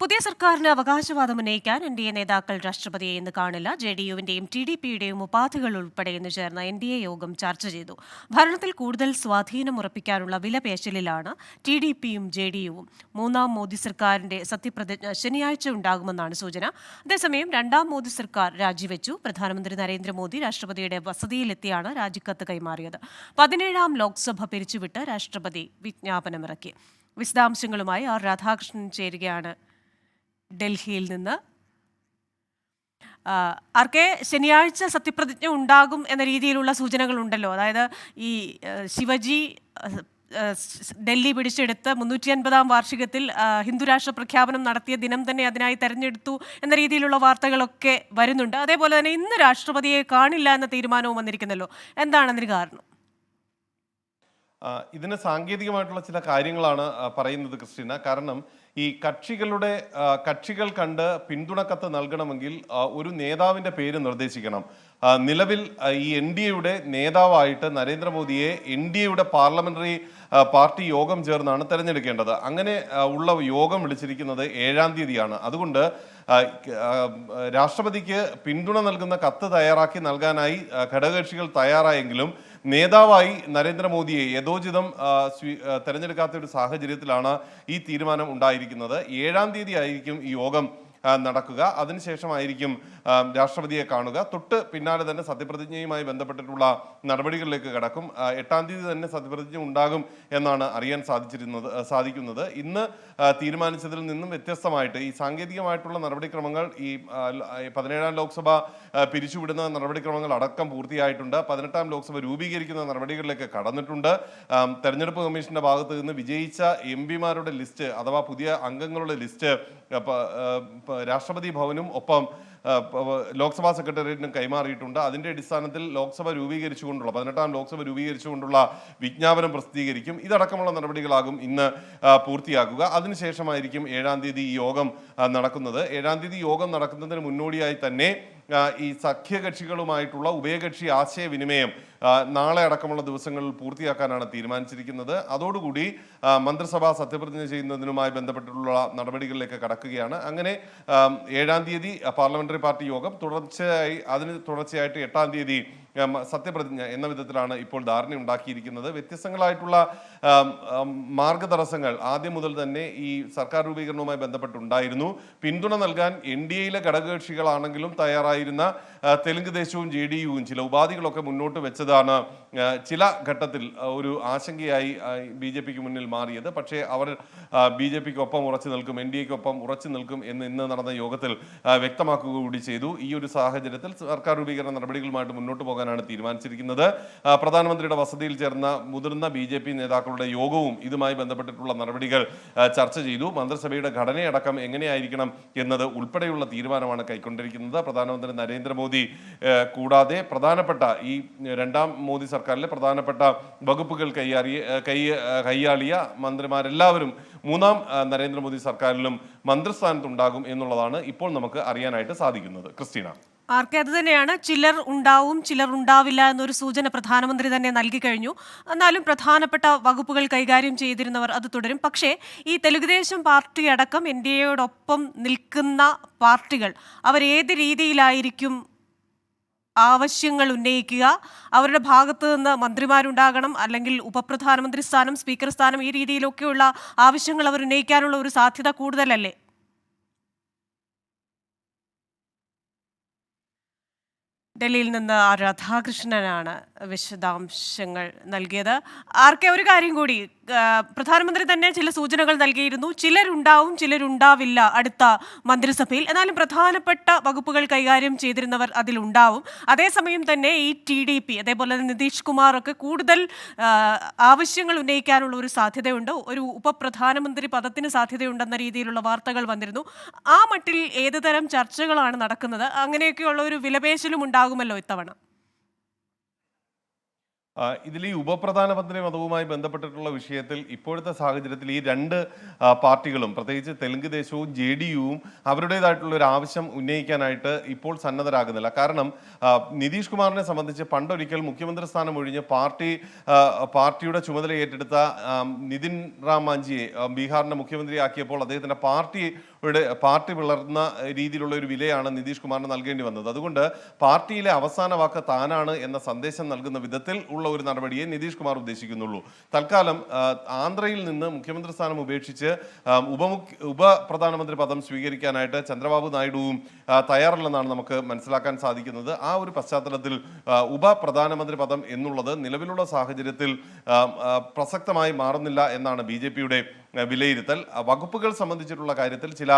പുതിയ സർക്കാരിന് അവകാശവാദം ഉന്നയിക്കാൻ എൻ ഡി എ നേതാക്കൾ രാഷ്ട്രപതിയെ ഇന്ന് കാണില്ല. ജെ ഡി യുവിന്റെയും ടി ഡി പിയുടെയും ഉപാധികൾ ഉൾപ്പെടെ ഇന്ന് ചേർന്ന എൻ ഡി എ യോഗം ചർച്ച ചെയ്തു. ഭരണത്തിൽ കൂടുതൽ സ്വാധീനം ഉറപ്പിക്കാനുള്ള വിലപേശലിലാണ് ടി ഡി പിയും ജെ ഡി യുവും. മൂന്നാം മോദി സർക്കാരിന്റെ സത്യപ്രതിജ്ഞ ശനിയാഴ്ച ഉണ്ടാകുമെന്നാണ് സൂചന. അതേസമയം രണ്ടാം മോദി സർക്കാർ രാജിവെച്ചു. പ്രധാനമന്ത്രി നരേന്ദ്രമോദി രാഷ്ട്രപതിയുടെ വസതിയിലെത്തിയാണ് രാജിക്കത്ത് കൈമാറിയത്. പതിനേഴാം ലോക്സഭ പിരിച്ചുവിട്ട് രാഷ്ട്രപതി വിജ്ഞാപനമിറക്കി. വിശദാംശങ്ങളുമായി ആർ രാധാകൃഷ്ണൻ ചേരുകയാണ് ഡൽഹിയിൽ നിന്ന്. ആർ കെ ശനിയാഴ്ച സത്യപ്രതിജ്ഞ ഉണ്ടാകും എന്ന രീതിയിലുള്ള സൂചനകളുണ്ടല്ലോ. അതായത് ഈ ശിവജി ഡൽഹി പിടിച്ചെടുത്ത് മുന്നൂറ്റി അൻപതാം വാർഷികത്തിൽ ഹിന്ദുരാഷ്ട്ര പ്രഖ്യാപനം നടത്തിയ ദിനം തന്നെ അതിനായി തെരഞ്ഞെടുത്തു എന്ന രീതിയിലുള്ള വാർത്തകളൊക്കെ വരുന്നുണ്ട്. അതേപോലെ തന്നെ ഇന്ന് രാഷ്ട്രപതിയെ കാണില്ല എന്ന തീരുമാനവും വന്നിരിക്കുന്നല്ലോ. എന്താണ് അതിന് കാരണം? ഇതിന് സാങ്കേതികമായിട്ടുള്ള ചില കാര്യങ്ങളാണ് പറയുന്നത് ക്രിസ്റ്റീന. കാരണം ഈ കക്ഷികളുടെ കക്ഷികൾ കണ്ട് പിന്തുണക്കത്ത് നൽകണമെങ്കിൽ ഒരു നേതാവിന്റെ പേര് നിർദ്ദേശിക്കണം. നിലവിൽ ഈ എൻ ഡി എയുടെ നേതാവായിട്ട് നരേന്ദ്രമോദിയെ എൻ ഡി എയുടെ പാർലമെന്ററി പാർട്ടി യോഗം ചേർന്നാണ് തിരഞ്ഞെടുക്കേണ്ടത്. അങ്ങനെ ഉള്ള യോഗം വിളിച്ചിരിക്കുന്നത് ഏഴാം തീയതിയാണ്. അതുകൊണ്ട് രാഷ്ട്രപതിക്ക് പിന്തുണ നൽകുന്ന കത്ത് തയ്യാറാക്കി നൽകാനായി ഘടകകക്ഷികൾ തയ്യാറായെങ്കിലും നേതാവായി നരേന്ദ്രമോദിയെ യഥോചിതം തെരഞ്ഞെടുക്കാത്ത ഒരു സാഹചര്യത്തിലാണ് ഈ തീരുമാനം ഉണ്ടായിരിക്കുന്നത്. ഏഴാം തീയതി ആയിരിക്കും ഈ യോഗം. നടക്കുക. അതിനുശേഷമായിരിക്കും രാഷ്ട്രപതിയെ കാണുക. തൊട്ട് പിന്നാലെ തന്നെ സത്യപ്രതിജ്ഞയുമായി ബന്ധപ്പെട്ടിട്ടുള്ള നടപടികളിലേക്ക് കടക്കും. എട്ടാം തീയതി തന്നെ സത്യപ്രതിജ്ഞ ഉണ്ടാകും എന്നാണ് അറിയാൻ സാധിച്ചിരുന്നത് സാധിക്കുന്നത്. ഇന്ന് തീരുമാനിച്ചതിൽ നിന്നും വ്യത്യസ്തമായിട്ട് ഈ സാങ്കേതികമായിട്ടുള്ള നടപടിക്രമങ്ങൾ ഈ പതിനേഴാം ലോക്സഭ പിരിച്ചുവിടുന്ന നടപടിക്രമങ്ങൾ അടക്കം പൂർത്തിയായിട്ടുണ്ട്. പതിനെട്ടാം ലോക്സഭ രൂപീകരിക്കുന്ന നടപടികളിലേക്ക് കടന്നിട്ടുണ്ട്. തെരഞ്ഞെടുപ്പ് കമ്മീഷന്റെ ഭാഗത്ത് നിന്ന് വിജയിച്ച എം ലിസ്റ്റ് അഥവാ പുതിയ അംഗങ്ങളുടെ ലിസ്റ്റ് രാഷ്ട്രപതി ഭവനും ഒപ്പം ലോക്സഭാ സെക്രട്ടേറിയറ്റിനും കൈമാറിയിട്ടുണ്ട്. അതിന്റെ അടിസ്ഥാനത്തിൽ ലോക്സഭ രൂപീകരിച്ചുകൊണ്ടുള്ള പതിനെട്ടാം ലോക്സഭ രൂപീകരിച്ചുകൊണ്ടുള്ള വിജ്ഞാപനം പ്രസിദ്ധീകരിക്കും. ഇതടക്കമുള്ള നടപടികളാകും ഇന്ന് പൂർത്തിയാക്കുക. അതിനുശേഷമായിരിക്കും ഏഴാം തീയതി യോഗം നടക്കുന്നത്. ഏഴാം തീയതി യോഗം നടക്കുന്നതിന് മുന്നോടിയായി തന്നെ ഈ സഖ്യകക്ഷികളുമായിട്ടുള്ള ഉഭയകക്ഷി ആശയവിനിമയം നാളെ അടക്കമുള്ള ദിവസങ്ങളിൽ പൂർത്തിയാക്കാനാണ് തീരുമാനിച്ചിരിക്കുന്നത്. അതോടുകൂടി മന്ത്രിസഭ സത്യപ്രതിജ്ഞ ചെയ്യുന്നതിനുമായി ബന്ധപ്പെട്ടിട്ടുള്ള നടപടികളിലേക്ക് കടക്കുകയാണ്. അങ്ങനെ ഏഴാം തീയതി പാർലമെന്ററി പാർട്ടി യോഗം തുടർച്ചയായി അതിന് തുടർച്ചയായിട്ട് എട്ടാം തീയതി സത്യപ്രതിജ്ഞ എന്ന വിധത്തിലാണ് ഇപ്പോൾ ധാരണ ഉണ്ടാക്കിയിരിക്കുന്നത്. വ്യത്യസ്തങ്ങളായിട്ടുള്ള മാർഗതടസ്സങ്ങൾ ആദ്യം മുതൽ തന്നെ ഈ സർക്കാർ രൂപീകരണവുമായി ബന്ധപ്പെട്ടുണ്ടായിരുന്നു. പിന്തുണ നൽകാൻ എൻ ഡി എയിലെ ഘടകകക്ഷികളാണെങ്കിലും തയ്യാറായിരുന്ന തെലുങ്ക് ദേശവും ജെ ഡി യുവും ചില ഉപാധികളൊക്കെ മുന്നോട്ട് വെച്ചതാണ്. ചില ഘട്ടത്തിൽ ഒരു ആശങ്കയായി ബി ജെ പിക്ക് മുന്നിൽ മാറിയത്. പക്ഷേ അവർ ബി ജെ പിക്ക് ഒപ്പം ഉറച്ചു നിൽക്കും എൻ ഡി എക്ക് ഒപ്പം ഉറച്ചു നിൽക്കും എന്ന് ഇന്ന് നടന്ന യോഗത്തിൽ വ്യക്തമാക്കുക കൂടി ചെയ്തു. ഈ ഒരു സാഹചര്യത്തിൽ സർക്കാർ രൂപീകരണ നടപടികളുമായിട്ട് മുന്നോട്ട് പോകാനാണ് തീരുമാനിച്ചിരിക്കുന്നത്. പ്രധാനമന്ത്രിയുടെ വസതിയിൽ ചേർന്ന മുതിർന്ന ബി ജെ പി നേതാക്കളുടെ യോഗവും ഇതുമായി ബന്ധപ്പെട്ടിട്ടുള്ള നടപടികൾ ചർച്ച ചെയ്തു. മന്ത്രിസഭയുടെ ഘടനയടക്കം എങ്ങനെയായിരിക്കണം എന്നത് ഉൾപ്പെടെയുള്ള തീരുമാനമാണ് കൈക്കൊണ്ടിരിക്കുന്നത്. പ്രധാനമന്ത്രി നരേന്ദ്രമോദി കൂടാതെ പ്രധാനപ്പെട്ട ഈ രണ്ടാം മോദി സർക്കാരിലെ പ്രധാനപ്പെട്ട വകുപ്പുകൾ കൈയാറിയ കൈ കൈയാളിയ മന്ത്രിമാരെല്ലാവരും മൂന്നാം നരേന്ദ്രമോദി സർക്കാരിലും മന്ത്രിസ്ഥാനത്തുണ്ടാകും എന്നുള്ളതാണ് ഇപ്പോൾ നമുക്ക് അറിയാനായിട്ട് സാധിക്കുന്നത്. ക്രിസ്റ്റീന. ആർ കെ അത് തന്നെയാണ്. ചിലർ ഉണ്ടാവും ചിലർ ഉണ്ടാവില്ല എന്നൊരു സൂചന പ്രധാനമന്ത്രി തന്നെ നൽകി കഴിഞ്ഞു. എന്നാലും പ്രധാനപ്പെട്ട വകുപ്പുകൾ കൈകാര്യം ചെയ്തിരുന്നവർ അത് തുടരും. പക്ഷേ ഈ തെലുഗുദേശം പാർട്ടി അടക്കം എൻ ഡി എയോടൊപ്പം നിൽക്കുന്ന പാർട്ടികൾ അവർ ഏത് രീതിയിലായിരിക്കും ആവശ്യങ്ങൾ ഉന്നയിക്കുക? അവരുടെ ഭാഗത്ത് നിന്ന് മന്ത്രിമാരുണ്ടാകണം അല്ലെങ്കിൽ ഉപപ്രധാനമന്ത്രി സ്ഥാനം സ്പീക്കർ സ്ഥാനം ഈ രീതിയിലൊക്കെയുള്ള ആവശ്യങ്ങൾ അവർ ഉന്നയിക്കാനുള്ള ഒരു സാധ്യത കൂടുതലല്ലേ? ഡൽഹിയിൽ നിന്ന് ആർ രാധാകൃഷ്ണനാണ് വിശദാംശങ്ങൾ നൽകിയത്. ആർക്കെ ഒരു കാര്യം കൂടി പ്രധാനമന്ത്രി തന്നെ ചില സൂചനകൾ നൽകിയിരുന്നു. ചിലരുണ്ടാവും ചിലരുണ്ടാവില്ല അടുത്ത മന്ത്രിസഭയിൽ. എന്നാലും പ്രധാനപ്പെട്ട വകുപ്പുകൾ കൈകാര്യം ചെയ്തിരുന്നവർ അതിലുണ്ടാവും. അതേസമയം തന്നെ ഈ ടി ഡി പി അതേപോലെ തന്നെ നിതീഷ് കുമാർ ഒക്കെ കൂടുതൽ ആവശ്യങ്ങൾ ഉന്നയിക്കാനുള്ള ഒരു സാധ്യതയുണ്ട്. ഒരു ഉപപ്രധാനമന്ത്രി പദത്തിന് സാധ്യതയുണ്ടെന്ന രീതിയിലുള്ള വാർത്തകൾ വന്നിരുന്നു. ആ മട്ടിൽ ഏതുതരം ചർച്ചകളാണ് നടക്കുന്നത്? അങ്ങനെയൊക്കെയുള്ള ഒരു വിലപേശലും ഉണ്ടാകുമല്ലോ ഇത്തവണ. ഇതിൽ ഈ ഉപപ്രധാനമന്ത്രി പദവുമായി ബന്ധപ്പെട്ടിട്ടുള്ള വിഷയത്തിൽ ഇപ്പോഴത്തെ സാഹചര്യത്തിൽ ഈ രണ്ട് പാർട്ടികളും പ്രത്യേകിച്ച് തെലുങ്ക് ദേശവും ജെ ഡി യുവും അവരുടേതായിട്ടുള്ള ഒരു ആവശ്യം ഉന്നയിക്കാനായിട്ട് ഇപ്പോൾ സന്നദ്ധരാകുന്നില്ല. കാരണം നിതീഷ് കുമാറിനെ സംബന്ധിച്ച് പണ്ടൊരിക്കൽ മുഖ്യമന്ത്രി സ്ഥാനം ഒഴിഞ്ഞ് പാർട്ടി പാർട്ടിയുടെ ചുമതല ഏറ്റെടുത്ത നിതിൻ റാം മാഞ്ചിയെ ബീഹാറിന്റെ മുഖ്യമന്ത്രിയാക്കിയപ്പോൾ അദ്ദേഹത്തിന്റെ പാർട്ടിയുടെ പാർട്ടി വിളർന്ന രീതിയിലുള്ള ഒരു വിലയാണ് നിതീഷ് കുമാറിന് നൽകേണ്ടി വന്നത്. അതുകൊണ്ട് പാർട്ടിയിലെ അവസാന വാക്ക് താനാണ് എന്ന സന്ദേശം നൽകുന്ന വിധത്തിൽ ഉള്ള ഒരു നടപടിയെ നിതീഷ് കുമാർ ഉദ്ദേശിക്കുന്നുള്ളൂ. തൽക്കാലം ആന്ധ്രയിൽ നിന്ന് മുഖ്യമന്ത്രി സ്ഥാനം ഉപേക്ഷിച്ച് ഉപമുഖ്യ ഉപപ്രധാനമന്ത്രി പദം സ്വീകരിക്കാനായിട്ട് ചന്ദ്രബാബു നായിഡുവും തയ്യാറല്ലെന്നാണ് നമുക്ക് മനസ്സിലാക്കാൻ സാധിക്കുന്നത്. ആ ഒരു പശ്ചാത്തലത്തിൽ ഉപപ്രധാനമന്ത്രി പദം എന്നുള്ളത് നിലവിലുള്ള സാഹചര്യത്തിൽ പ്രസക്തമായി മാറുന്നില്ല എന്നാണ് ബി ജെ പിയുടെ വിലയിരുത്തൽ. വകുപ്പുകൾ സംബന്ധിച്ചിട്ടുള്ള കാര്യത്തിൽ ചില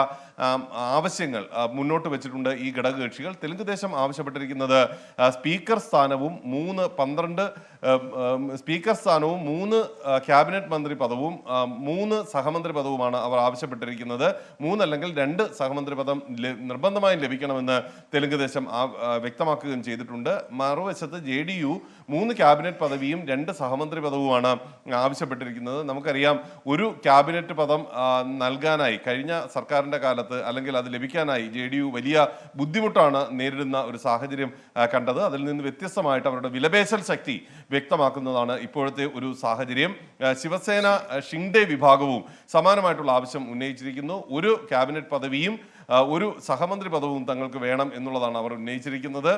ആവശ്യങ്ങൾ മുന്നോട്ട് വെച്ചിട്ടുണ്ട് ഈ ഘടകകക്ഷികൾ. തെലുങ്ക് ദേശം ആവശ്യപ്പെട്ടിരിക്കുന്നത് സ്പീക്കർ സ്ഥാനവും മൂന്ന് പന്ത്രണ്ട് സ്പീക്കർ സ്ഥാനവും മൂന്ന് ക്യാബിനറ്റ് മന്ത്രി പദവും മൂന്ന് സഹമന്ത്രി പദവുമാണ് അവർ ആവശ്യപ്പെട്ടിരിക്കുന്നത്. മൂന്നല്ലെങ്കിൽ രണ്ട് സഹമന്ത്രി പദം നിർബന്ധമായും ലഭിക്കണമെന്ന് തെലുങ്ക് ദേശം വ്യക്തമാക്കുകയും ചെയ്തിട്ടുണ്ട്. മറുവശത്ത് ജെ ഡി യു മൂന്ന് ക്യാബിനറ്റ് പദവിയും രണ്ട് സഹമന്ത്രി പദവുമാണ് ആവശ്യപ്പെട്ടിരിക്കുന്നത്. നമുക്കറിയാം ഒരു ക്യാബിനറ്റ് പദം നൽകാനായി കഴിഞ്ഞ സർക്കാരിന്റെ കാലത്ത് അല്ലെങ്കിൽ അത് ലഭിക്കാനായി ജെ ഡി യു വലിയ ബുദ്ധിമുട്ടാണ് നേരിടുന്ന ഒരു സാഹചര്യം കണ്ടത്. അതിൽ നിന്ന് വ്യത്യസ്തമായിട്ട് അവരുടെ വിലപേശൽ ശക്തി വ്യക്തമാക്കുന്നതാണ് ഇപ്പോഴത്തെ ഒരു സാഹചര്യം. ശിവസേന ഷിൻഡെ വിഭാഗവും സമാനമായിട്ടുള്ള ആവശ്യം ഉന്നയിച്ചിരിക്കുന്നു. ഒരു ക്യാബിനറ്റ് പദവിയും ഒരു സഹമന്ത്രി പദവും തങ്ങൾക്ക് വേണം എന്നുള്ളതാണ് അവർ ഉന്നയിച്ചിരിക്കുന്നത്.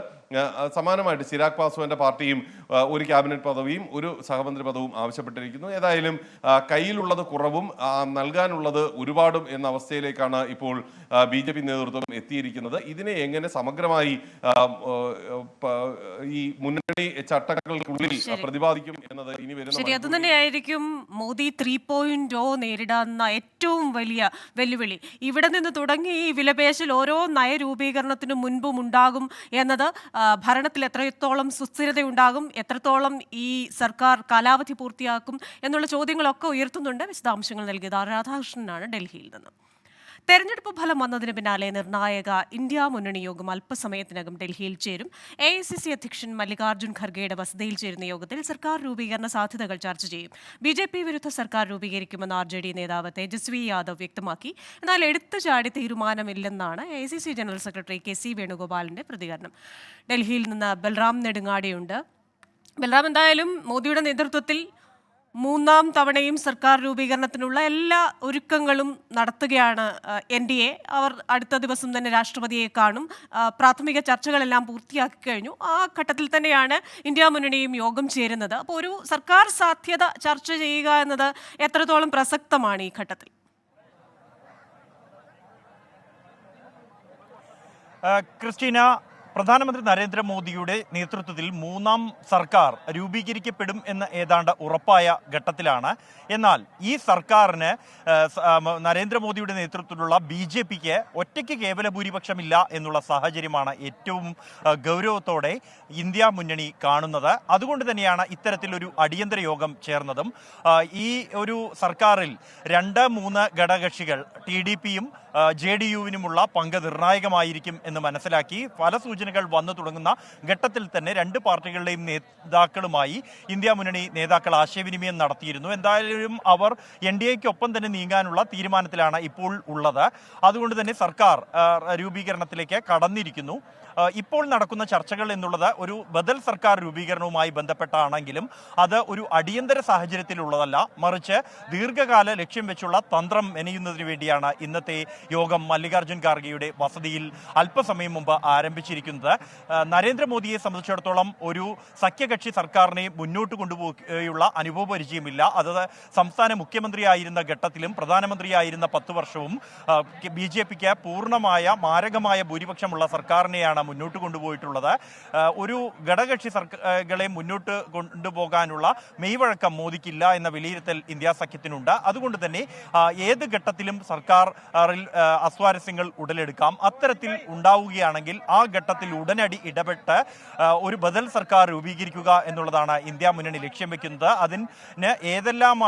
സമാനമായിട്ട് ചിരാഗ് പാസ്വാന്റെ പാർട്ടിയും ഒരു ക്യാബിനറ്റ് പദവിയും ഒരു സഹമന്ത്രി പദവും ആവശ്യപ്പെട്ടിരിക്കുന്നു. ഏതായാലും കയ്യിലുള്ളത് കുറവും നൽകാനുള്ളത് ഒരുപാടും എന്ന അവസ്ഥയിലേക്കാണ് ഇപ്പോൾ ബി ജെ പി നേതൃത്വം എത്തിയിരിക്കുന്നത്. ഇതിനെ എങ്ങനെ സമഗ്രമായി ഈ മുന്നണി ചട്ടങ്ങൾക്കുള്ളിൽ പ്രതിപാദിക്കും എന്നത് ഇനി വരുന്ന ശരി അത് തന്നെയായിരിക്കും മോദി ത്രീ പോയിന്റ് ഓ നേരിടാവുന്ന ഏറ്റവും വലിയ വെല്ലുവിളി. ഇവിടെ നിന്ന് തുടങ്ങി ഈ വിലപേശൽ ഓരോ നയരൂപീകരണത്തിനു മുൻപും ഉണ്ടാകും എന്നത് ഭരണത്തിൽ എത്രത്തോളം സുസ്ഥിരതയുണ്ടാകും എത്രത്തോളം ഈ സർക്കാർ കാലാവധി പൂർത്തിയാക്കും എന്നുള്ള ചോദ്യങ്ങളൊക്കെ ഉയർത്തുന്നുണ്ട്. വിശദാംശങ്ങൾ നൽകിയത് ആർ രാധാകൃഷ്ണനാണ് ഡൽഹിയിൽ നിന്ന്. തെരഞ്ഞെടുപ്പ് ഫലം വന്നതിന് പിന്നാലെ നിർണായക ഇന്ത്യ മുന്നണി യോഗം അല്പസമയത്തിനകം ഡൽഹിയിൽ ചേരും. എ ഐ സി സി അധ്യക്ഷൻ മല്ലികാർജുൻ ഖർഗെയുടെ വസതിയിൽ ചേരുന്ന യോഗത്തിൽ സർക്കാർ രൂപീകരണ സാധ്യതകൾ ചർച്ച ചെയ്യും. ബി ജെ പി വിരുദ്ധ സർക്കാർ രൂപീകരിക്കുമെന്ന് ആർ ജെ ഡി നേതാവ് തേജസ്വി യാദവ് വ്യക്തമാക്കി. എന്നാൽ എടുത്തുചാടി തീരുമാനമില്ലെന്നാണ് A C C general secretary K C വേണുഗോപാലിന്റെ പ്രതികരണം. ഡൽഹിയിൽ നിന്ന് ബൽറാം നെടുങ്ങാടിയുണ്ട്. ബൽറാം എന്തായാലും മോദിയുടെ നേതൃത്വത്തിൽ മൂന്നാം തവണയും സർക്കാർ രൂപീകരണത്തിനുള്ള എല്ലാ ഒരുക്കങ്ങളും നടത്തുകയാണ് എൻ ഡി എ. അവർ അടുത്ത ദിവസം തന്നെ രാഷ്ട്രപതിയെ കാണും. പ്രാഥമിക ചർച്ചകളെല്ലാം പൂർത്തിയാക്കി കഴിഞ്ഞു. ആ ഘട്ടത്തിൽ തന്നെയാണ് ഇന്ത്യ മുന്നണിയും യോഗം ചേരുന്നത്. അപ്പോൾ ഒരു സർക്കാർ സാധ്യത ചർച്ച ചെയ്യുക എന്നത് എത്രത്തോളം പ്രസക്തമാണ് ഈ ഘട്ടത്തിൽ? ക്രിസ്റ്റീന പ്രധാനമന്ത്രി നരേന്ദ്രമോദിയുടെ നേതൃത്വത്തിൽ മൂന്നാം സർക്കാർ രൂപീകരിക്കപ്പെടും എന്ന് ഏതാണ്ട് ഉറപ്പായ ഘട്ടത്തിലാണ്. എന്നാൽ ഈ സർക്കാരിന് നരേന്ദ്രമോദിയുടെ നേതൃത്വത്തിലുള്ള ബി ജെ പിക്ക് ഒറ്റയ്ക്ക് കേവല ഭൂരിപക്ഷമില്ല എന്നുള്ള സാഹചര്യമാണ് ഏറ്റവും ഗൗരവത്തോടെ ഇന്ത്യ മുന്നണി കാണുന്നത്. അതുകൊണ്ട് തന്നെയാണ് ഇത്തരത്തിലൊരു അടിയന്തര യോഗം ചേർന്നതും. ഈ ഒരു സർക്കാരിൽ രണ്ട് മൂന്ന് ഘടകക്ഷികൾ ടി ഡി പിയും ജെ ഡി യുവിനുമുള്ള പങ്ക് നിർണായകമായിരിക്കും എന്ന് മനസ്സിലാക്കി പല സൂചനകൾ വന്നു തുടങ്ങുന്ന ഘട്ടത്തിൽ തന്നെ രണ്ട് പാർട്ടികളുടെയും നേതാക്കളുമായി ഇന്ത്യ മുന്നണി നേതാക്കൾ ആശയവിനിമയം നടത്തിയിരുന്നു. എന്തായാലും അവർ എൻ ഡി എക്കൊപ്പം തന്നെ നീങ്ങാനുള്ള തീരുമാനത്തിലാണ് ഇപ്പോൾ ഉള്ളത്. അതുകൊണ്ട് തന്നെ സർക്കാർ രൂപീകരണത്തിലേക്ക് കടന്നിരിക്കുന്നു. ഇപ്പോൾ നടക്കുന്ന ചർച്ചകൾ എന്നുള്ളത് ഒരു ബദൽ സർക്കാർ രൂപീകരണവുമായി ബന്ധപ്പെട്ടാണെങ്കിലും അത് ഒരു അടിയന്തര സാഹചര്യത്തിലുള്ളതല്ല. മറിച്ച് ദീർഘകാല ലക്ഷ്യം വെച്ചുള്ള തന്ത്രം മെനയുന്നതിന് വേണ്ടിയാണ് ഇന്നത്തെ യോഗം മല്ലികാർജുൻ ഖാർഗെയുടെ വസതിയിൽ അല്പസമയം മുമ്പ് ആരംഭിച്ചിരിക്കുന്നത്. നരേന്ദ്രമോദിയെ സംബന്ധിച്ചിടത്തോളം ഒരു സഖ്യകക്ഷി സർക്കാരിനെ മുന്നോട്ട് കൊണ്ടുപോയുള്ള അനുഭവപരിചയമില്ല അത് സംസ്ഥാന മുഖ്യമന്ത്രിയായിരുന്ന ഘട്ടത്തിലും പ്രധാനമന്ത്രിയായിരുന്ന പത്ത് വർഷവും ബി ജെ പിക്ക് പൂർണമായ മാരകമായ ഭൂരിപക്ഷമുള്ള സർക്കാരിനെയാണ് മുന്നോട്ട് കൊണ്ടുപോയിട്ടുള്ളത്. ഒരു ഘടകകക്ഷി സർക്കാരുകളെ മുന്നോട്ട് കൊണ്ടുപോകാനുള്ള മെയ്വഴക്കം മോദിക്കില്ല എന്ന വിലയിരുത്തൽ ഇന്ത്യ സഖ്യത്തിനുണ്ട്. അതുകൊണ്ട് തന്നെ ഏത് ഘട്ടത്തിലും സർക്കാരിൽ ആ, അസ്വാരസ്യങ്ങൾ ഉടലെടുക്കാം. അത്തരത്തിൽ ഉണ്ടാവുകയാണെങ്കിൽ ആ ഘട്ടത്തിൽ ഉടനടി ഇടപെട്ട് ഒരു ബദൽ സർക്കാർ രൂപീകരിക്കുക എന്നുള്ളതാണ് ഇന്ത്യ മുന്നണി ലക്ഷ്യം വെക്കുന്നത്. അതിന് ഏതെല്ലാം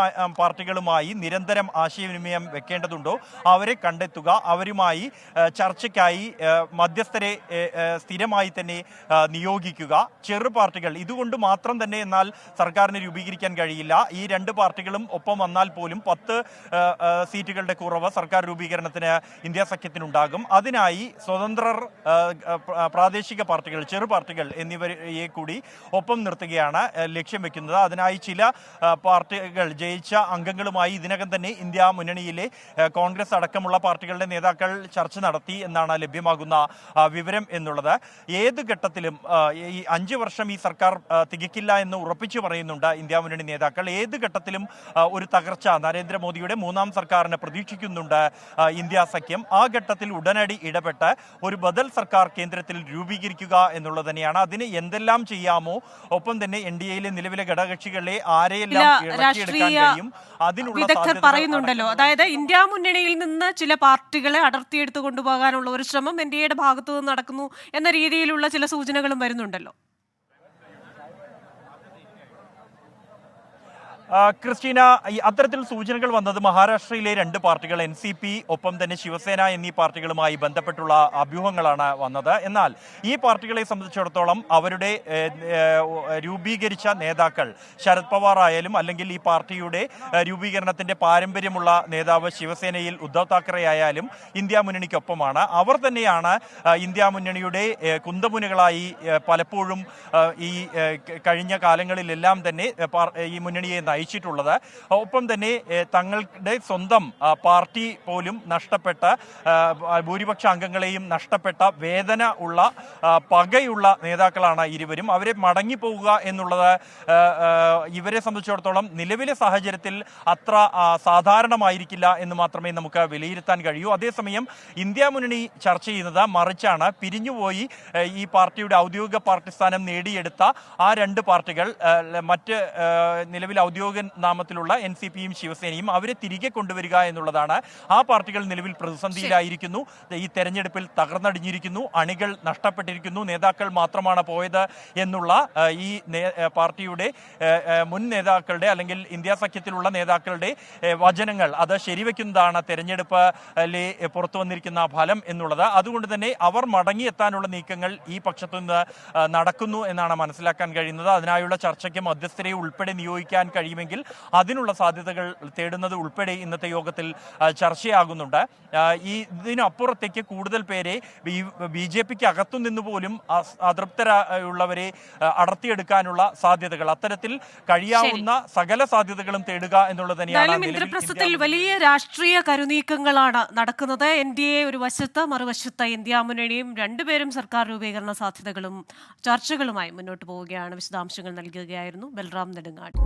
പാർട്ടികളുമായി നിരന്തരം ആശയവിനിമയം വെക്കേണ്ടതുണ്ടോ അവരെ കണ്ടെത്തുക. അവരുമായി ചർച്ചയ്ക്കായി മധ്യസ്ഥരെ സ്ഥിരമായി തന്നെ നിയോഗിക്കുക. ചെറു പാർട്ടികൾ. ഇതുകൊണ്ട് മാത്രം തന്നെ എന്നാൽ സർക്കാരിന് രൂപീകരിക്കാൻ കഴിയില്ല. ഈ രണ്ട് പാർട്ടികളും ഒപ്പം വന്നാൽ പോലും പത്ത് സീറ്റുകളുടെ കുറവ് സർക്കാർ രൂപീകരണത്തിന് ഇന്ത്യ സഖ്യത്തിനുണ്ടാകും. അതിനായി സ്വതന്ത്രർ പ്രാദേശിക പാർട്ടികൾ ചെറു പാർട്ടികൾ എന്നിവയെ കൂടി ഒപ്പം നിർത്തുകയാണ് ലക്ഷ്യം വെക്കുന്നത്. അതിനായി ചില പാർട്ടികൾ ജയിച്ച അംഗങ്ങളുമായി ഇതിനകം തന്നെ ഇന്ത്യ മുന്നണിയിലെ കോൺഗ്രസ് അടക്കമുള്ള പാർട്ടികളുടെ നേതാക്കൾ ചർച്ച നടത്തി എന്നാണ് ലഭ്യമാകുന്ന വിവരം എന്നുള്ളത്. ഏത് ഘട്ടത്തിലും ഈ അഞ്ച് വർഷം ഈ സർക്കാർ തികക്കില്ല എന്ന് ഉറപ്പിച്ചു പറയുന്നുണ്ട് ഇന്ത്യ മുന്നണി നേതാക്കൾ. ഏത് ഘട്ടത്തിലും ഒരു തകർച്ച നരേന്ദ്രമോദിയുടെ മൂന്നാം സർക്കാരിനെ പ്രതീക്ഷിക്കുന്നുണ്ട് ഇന്ത്യ സഖ്യം. ആ ഘട്ടത്തിൽ ഉടനടി ഇടപെട്ട് ഒരു ബദൽ സർക്കാർ കേന്ദ്രത്തിൽ രൂപീകരിക്കുക എന്നുള്ളത് തന്നെയാണ്. അതിന് എന്തെല്ലാം ചെയ്യാമോ? ഒപ്പം തന്നെ എൻ ഡി എയിലെ നിലവിലെ ഘടകകക്ഷികളെ ആരെയെല്ലാം ഇളക്കിയെടുക്കാൻ കഴിയും? അതിനുള്ള പറയുന്നുണ്ടല്ലോ. അതായത് ഇന്ത്യ മുന്നണിയിൽ നിന്ന് ചില പാർട്ടികളെ അടർത്തിയെടുത്ത് കൊണ്ടുപോകാനുള്ള ഒരു ശ്രമം എൻ ഡി എയുടെ ഭാഗത്തു നിന്ന് നടക്കുന്നു. എന്ന രീതിയിലുള്ള ചില സൂചനകളും വരുന്നുണ്ടല്ലോ. ക്രിസ്റ്റീന അത്തരത്തിൽ സൂചനകൾ വന്നത് മഹാരാഷ്ട്രയിലെ രണ്ട് പാർട്ടികൾ എൻ സി പി ഒപ്പം തന്നെ ശിവസേന എന്നീ പാർട്ടികളുമായി ബന്ധപ്പെട്ടുള്ള അഭ്യൂഹങ്ങളാണ് വന്നത്. എന്നാൽ ഈ പാർട്ടികളെ സംബന്ധിച്ചിടത്തോളം അവരുടെ രൂപീകരിച്ച നേതാക്കൾ ശരത് പവാർ ആയാലും അല്ലെങ്കിൽ ഈ പാർട്ടിയുടെ രൂപീകരണത്തിന്റെ പാരമ്പര്യമുള്ള നേതാവ് ശിവസേനയിൽ ഉദ്ധവ് താക്കറെ ആയാലും ഇന്ത്യ മുന്നണിക്കൊപ്പമാണ്. അവർ തന്നെയാണ് ഇന്ത്യ മുന്നണിയുടെ കുന്തമുനകളായി പലപ്പോഴും ഈ കഴിഞ്ഞ കാലങ്ങളിലെല്ലാം തന്നെ ഈ മുന്നണിയെ നയിച്ചിട്ടുള്ളത്. ഒപ്പം തന്നെ തങ്ങളുടെ സ്വന്തം പാർട്ടി പോലും നഷ്ടപ്പെട്ട ഭൂരിപക്ഷ അംഗങ്ങളെയും നഷ്ടപ്പെട്ട വേദന ഉള്ള പകയുള്ള നേതാക്കളാണ് ഇരുവരും. അവരെ മടങ്ങിപ്പോവുക എന്നുള്ളത് ഇവരെ സംബന്ധിച്ചിടത്തോളം നിലവിലെ സാഹചര്യത്തിൽ അത്ര സാധാരണമായിരിക്കില്ല എന്ന് മാത്രമേ നമുക്ക് വിലയിരുത്താൻ കഴിയൂ. അതേസമയം ഇന്ത്യ മുന്നണി ചർച്ച ചെയ്യുന്നത് മറിച്ചാണ്. പിരിഞ്ഞുപോയി ഈ പാർട്ടിയുടെ ഔദ്യോഗിക പാർട്ടി സ്ഥാനം നേടിയെടുത്ത ആ രണ്ട് പാർട്ടികൾ മറ്റ് നിലവിൽ ഔദ്യോഗിക നാമത്തിലുള്ള എൻ സി പിയും ശിവസേനയും അവരെ തിരികെ കൊണ്ടുവരിക എന്നുള്ളതാണ് ആ പാർട്ടികൾ നിലവിൽ പ്രതിസന്ധിയിലായിരിക്കുന്നു. ഈ തെരഞ്ഞെടുപ്പിൽ തകർന്നടിഞ്ഞിരിക്കുന്നു. അണികൾ നഷ്ടപ്പെട്ടിരിക്കുന്നു. നേതാക്കൾ മാത്രമാണ് പോയത് എന്നുള്ള ഈ പാർട്ടിയുടെ മുൻ നേതാക്കളുടെ അല്ലെങ്കിൽ ഇന്ത്യ സഖ്യത്തിലുള്ള നേതാക്കളുടെ വചനങ്ങൾ അത് ശരിവെക്കുന്നതാണ് തെരഞ്ഞെടുപ്പ് പുറത്തു വന്നിരിക്കുന്ന ഫലം എന്നുള്ളത്. അതുകൊണ്ട് തന്നെ അവർ മടങ്ങിയെത്താനുള്ള നീക്കങ്ങൾ ഈ പക്ഷത്തു നിന്ന് നടക്കുന്നു എന്നാണ് മനസ്സിലാക്കാൻ കഴിയുന്നത്. അതിനായുള്ള ചർച്ചയ്ക്ക് മധ്യസ്ഥരെ ഉൾപ്പെടെ നിയോഗിക്കാൻ കഴിയുമെങ്കിൽ അതിനുള്ള സാധ്യതകൾ തേടുന്നത് ഉൾപ്പെടെ ഇന്നത്തെ യോഗത്തിൽ ചർച്ചയാകുന്നുണ്ട്. ഈ ഇതിനപ്പുറത്തേക്ക് കൂടുതൽ പേരെ ബി ജെ പിക്ക് അകത്തു നിന്ന് പോലും അതൃപ്തരായുള്ളവരെ അടർത്തിയെടുക്കാനുള്ള സാധ്യതകൾ അത്തരത്തിൽ കഴിയാവുന്ന സകല സാധ്യതകളും തേടുക എന്നുള്ളത് തന്നെയാണ് ഇന്ദ്രപ്രസ്ഥത്തിൽ വലിയ രാഷ്ട്രീയ കരുനീക്കങ്ങളാണ് നടക്കുന്നത്. എൻ ഡി എ ഒരു വശത്ത് മറുവശത്ത് ഇന്ത്യ മുന്നണിയും രണ്ടുപേരും സർക്കാർ രൂപീകരണ സാധ്യതകളും ചർച്ചകളുമായി മുന്നോട്ട് പോവുകയാണ്. വിശദാംശങ്ങൾ നൽകുകയായിരുന്നു ബൽറാം നെടുങ്ങാട്.